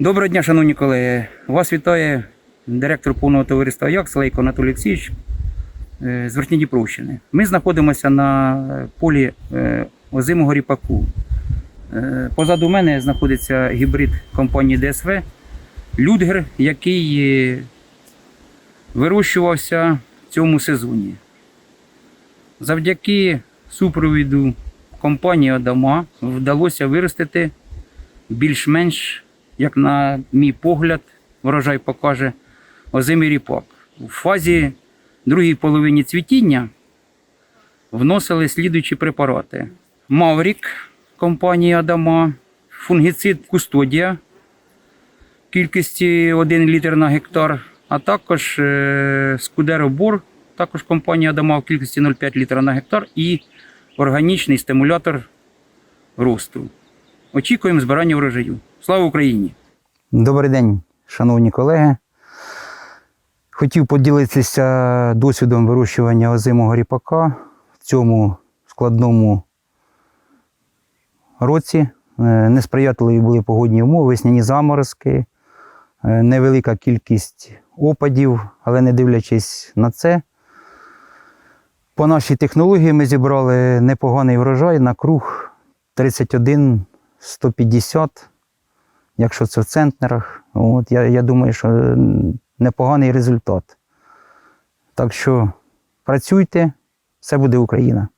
Доброго дня, шановні колеги. Вас вітає директор повного товариства ЯК Слейко Анатолій Олексійович е, з Верхньодніпровщини. Ми знаходимося на е, полі е, озимого ріпаку. Позаду мене знаходиться гібрид компанії ДСВ Людгер, який вирощувався в цьому сезоні. Завдяки супровіду компанії Адама вдалося виростити більш-менш, як на мій погляд, врожай покаже, озимий ріпак. У фазі другій половині цвітіння вносили слідуючі препарати: Маврік компанії Адама, фунгіцид Кустодія кількості 1 літр на гектар, а також е, Скудеробор, також компанія Адама в кількості 0,5 літра на гектар і органічний стимулятор росту. Очікуємо збирання врожаю. Слава Україні! Добрий день, шановні колеги. Хотів поділитися досвідом вирощування озимого ріпака в цьому складному році. Е, Несприятливі були погодні умови, весняні заморозки, е, невелика кількість опадів, але не дивлячись на це, по нашій технології ми зібрали непоганий врожай на круг 31 150, якщо це в центнерах. От, я, я думаю, що непоганий результат. Так що працюйте, все буде Україна.